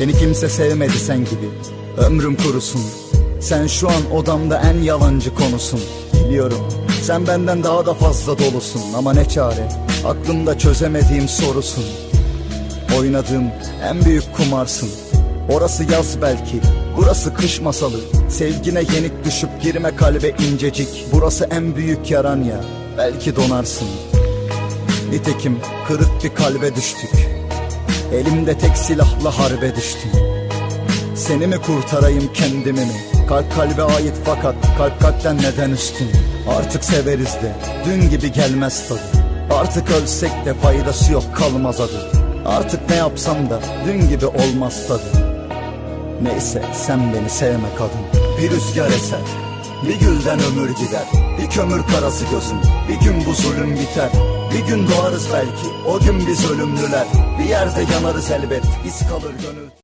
Beni kimse sevmedi sen gibi. Ömrüm kurusun. Sen şu an odamda en yalancı konusun. Biliyorum sen benden daha da fazla dolusun. Ama ne çare aklımda çözemediğim sorusun. Oynadığım en büyük kumarsın. Orası yaz belki Burası kış masalı. Sevgine yenik düşüp girme kalbe incecik. Burası en büyük yaran ya Belki donarsın. Nitekim kırık bir kalbe düştük Elimde tek silahla harbe düştüm. Seni mi kurtarayım kendimi mi? Kalp kalbe ait fakat kalp kalpten neden üstün? Artık severiz de dün gibi gelmez tadı. Artık ölsek de faydası yok kalmaz adı. Artık ne yapsam da dün gibi olmaz tadı. Neyse sen beni sevme kadın. Bir rüzgar eser Bir gülden ömür gider Bir kömür karası gözüm Bir gün bu zulüm biter Bir gün doğarız belki. O gün biz ölümlüler Bir yerde yanarız elbet İz kalır gönül